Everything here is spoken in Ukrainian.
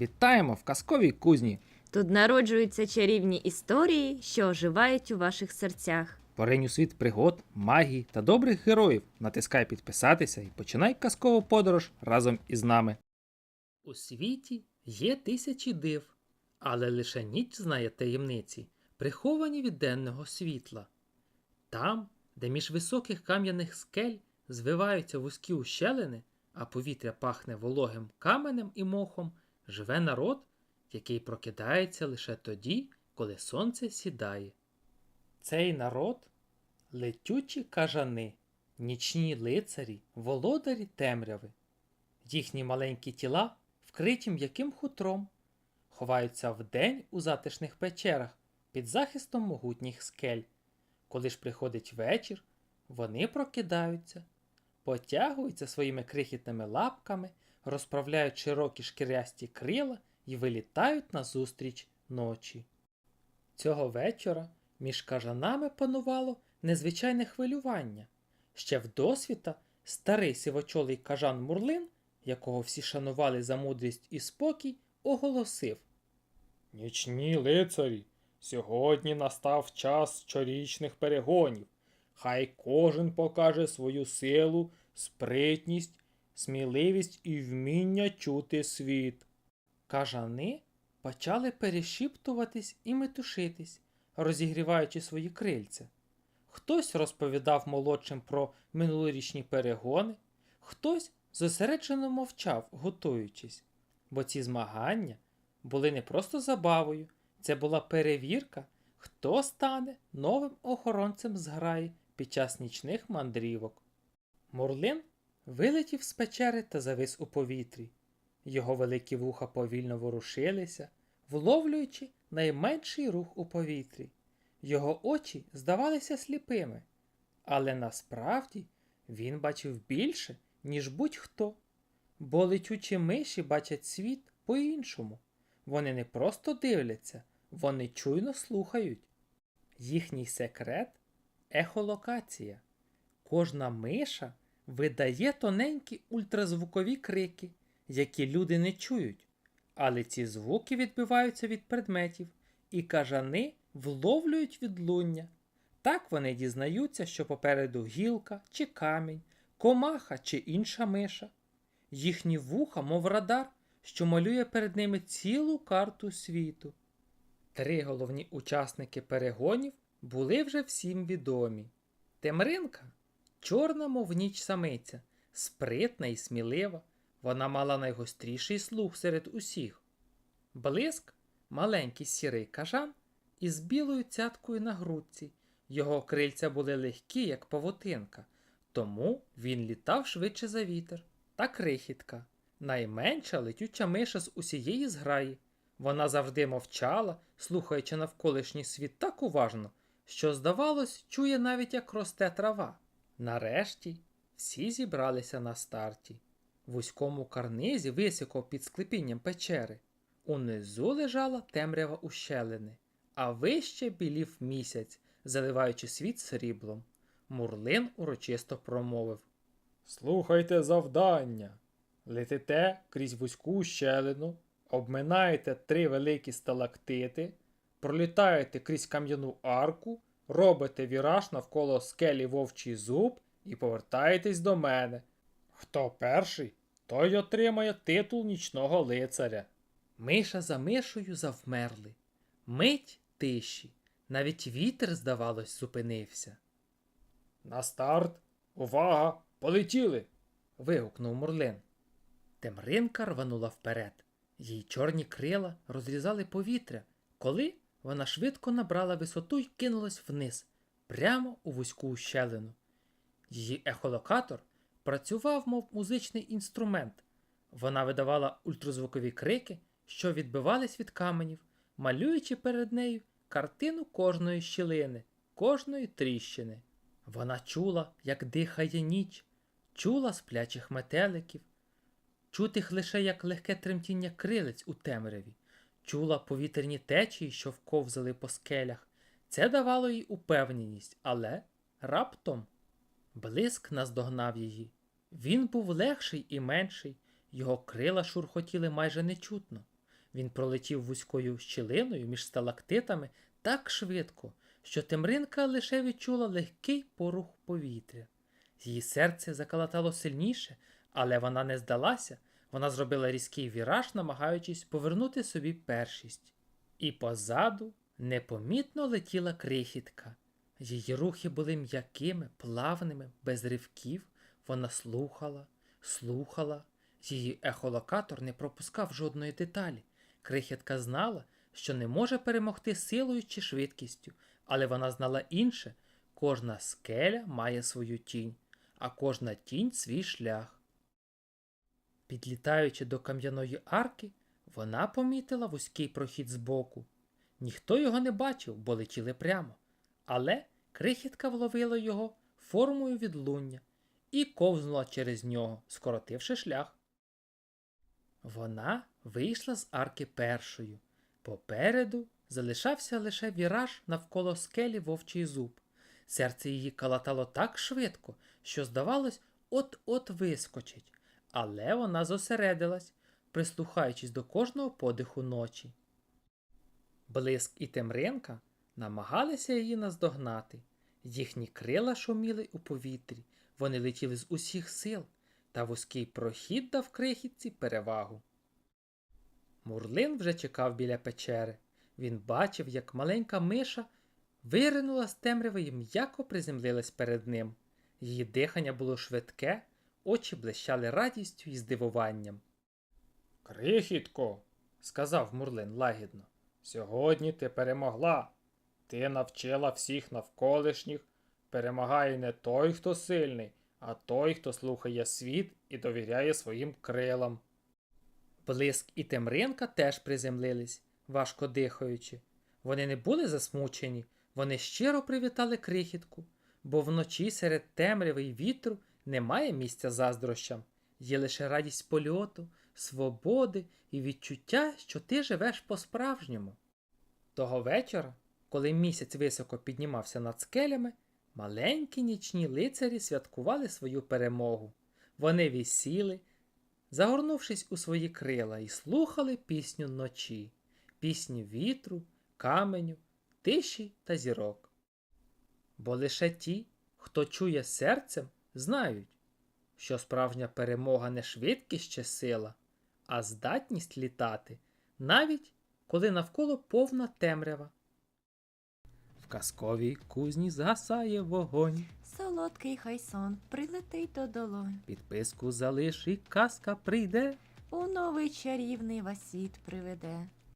Вітаємо в казковій кузні. Тут народжуються чарівні історії, що оживають у ваших серцях. Поринь у світ пригод, магії та добрих героїв. Натискай підписатися і починай казкову подорож разом із нами. У світі є тисячі див, але лише ніч знає таємниці, приховані від денного світла. Там, де між високих кам'яних скель звиваються вузькі ущелини, а повітря пахне вологим каменем і мохом, живе народ, який прокидається лише тоді, коли сонце сідає. Цей народ летючі кажани, нічні лицарі, володарі темряви. Їхні маленькі тіла вкриті м'яким хутром, ховаються вдень у затишних печерах під захистом могутніх скель. Коли ж приходить вечір, вони прокидаються, потягуються своїми крихітними лапками, розправляють широкі шкірясті крила і вилітають назустріч ночі. Цього вечора між кажанами панувало незвичайне хвилювання. Ще вдосвіта старий сивочолий кажан Мурлин, якого всі шанували за мудрість і спокій, оголосив Нічні лицарі, сьогодні настав час щорічних перегонів. Хай кожен покаже свою силу, спритність, сміливість і вміння чути світ. Кажани почали перешіптуватись і метушитись, розігріваючи свої крильця. Хтось розповідав молодшим про минулорічні перегони, хтось зосереджено мовчав, готуючись, бо ці змагання були не просто забавою, це була перевірка, хто стане новим охоронцем зграї під час нічних мандрівок. Мурлин вилетів з печери та завис у повітрі. Його великі вуха повільно ворушилися, вловлюючи найменший рух у повітрі. Його очі здавалися сліпими, але насправді він бачив більше, ніж будь-хто, бо летючі миші бачать світ по-іншому. Вони не просто дивляться, вони чуйно слухають. Їхній секрет ехолокація. Кожна миша видає тоненькі ультразвукові крики, які люди не чують, але ці звуки відбиваються від предметів, і кажани вловлюють відлуння. Так вони дізнаються, що попереду гілка чи камінь, комаха чи інша миша. Їхні вуха, мов радар, що малює перед ними цілу карту світу. Три головні учасники перегонів були вже всім відомі. Темринка чорна, мов ніч самиця, спритна і смілива, вона мала найгостріший слух серед усіх. Блиск маленький сірий кажан із білою цяткою на грудці. Його крильця були легкі, як павутинка, тому він літав швидше за вітер. Та крихітка, найменша летюча миша з усієї зграї. Вона завжди мовчала, слухаючи навколишній світ так уважно, що, здавалось, чує навіть як росте трава. Нарешті всі зібралися на старті. В вузькому карнизі високо під склепінням печери. Унизу лежала темрява ущелини, а вище білів місяць, заливаючи світ сріблом. Мурлин урочисто промовив Слухайте завдання. Летите крізь вузьку щелину, обминаєте три великі сталактити, пролітаєте крізь кам'яну арку, робите віраж навколо скелі вовчий зуб і повертаєтесь до мене. Хто перший, той отримає титул нічного лицаря. Миша за мишою завмерли. Мить тиші. Навіть вітер, здавалось, зупинився. На старт, увага, полетіли. вигукнув Мурлин. Темринка рванула вперед. Її чорні крила розрізали повітря, коли вона швидко набрала висоту й кинулась вниз, прямо у вузьку ущелину. Її ехолокатор працював, мов музичний інструмент. Вона видавала ультразвукові крики, що відбивались від каменів, малюючи перед нею картину кожної щілини, кожної тріщини. Вона чула, як дихає ніч, чула сплячих метеликів, чутих лише як легке тремтіння крилець у темряві, чула повітряні течії, що вковзали по скелях. Це давало їй упевненість, але раптом блиск наздогнав її. Він був легший і менший, його крила шурхотіли майже нечутно. Він пролетів вузькою щілиною між сталактитами так швидко, що Темринка лише відчула легкий порух повітря. Її серце закалатало сильніше, але вона не здалася. Вона зробила різкий віраж, намагаючись повернути собі першість. І позаду непомітно летіла крихітка. Її рухи були м'якими, плавними, без ривків. Вона слухала, слухала. Її ехолокатор не пропускав жодної деталі. Крихітка знала, що не може перемогти силою чи швидкістю, але вона знала інше кожна скеля має свою тінь, а кожна тінь свій шлях. Підлітаючи до кам'яної арки, вона помітила вузький прохід збоку. Ніхто його не бачив, бо летіли прямо, але крихітка вловила його формою відлуння і ковзнула через нього, скоротивши шлях. Вона вийшла з арки першою. Попереду залишався лише віраж навколо скелі вовчий зуб. Серце її калатало так швидко, що, здавалось, от-от вискочить, але вона зосередилась, прислухаючись до кожного подиху ночі. Блиск і Темринка намагалися її наздогнати. Їхні крила шуміли у повітрі, вони летіли з усіх сил, та вузький прохід дав крихітці перевагу. Мурлин вже чекав біля печери. Він бачив, як маленька миша виринула з темряви і м'яко приземлилась перед ним. Її дихання було швидке, очі блищали радістю і здивуванням. Крихітко, сказав Мурлин лагідно, сьогодні ти перемогла. Ти навчила всіх навколишніх. Перемагає не той, хто сильний, а той, хто слухає світ і довіряє своїм крилам. Блиск і Темринка теж приземлились, важко дихаючи. Вони не були засмучені, вони щиро привітали крихітку, бо вночі серед темряви й вітру немає місця заздрощам, є лише радість польоту, свободи і відчуття, що ти живеш по-справжньому. Того вечора, коли місяць високо піднімався над скелями, маленькі нічні лицарі святкували свою перемогу. Вони вісіли, загорнувшись у свої крила, і слухали пісню ночі, пісні вітру, каменю, тиші та зірок. Бо лише ті, хто чує серцем, знають, що справжня перемога не швидкість чи сила, а здатність літати, навіть коли навколо повна темрява. В казковій кузні згасає вогонь. Солодкий хай сон прилетить до долонь. Підписку залиш і казка прийде. У новий чарівний васіт приведе.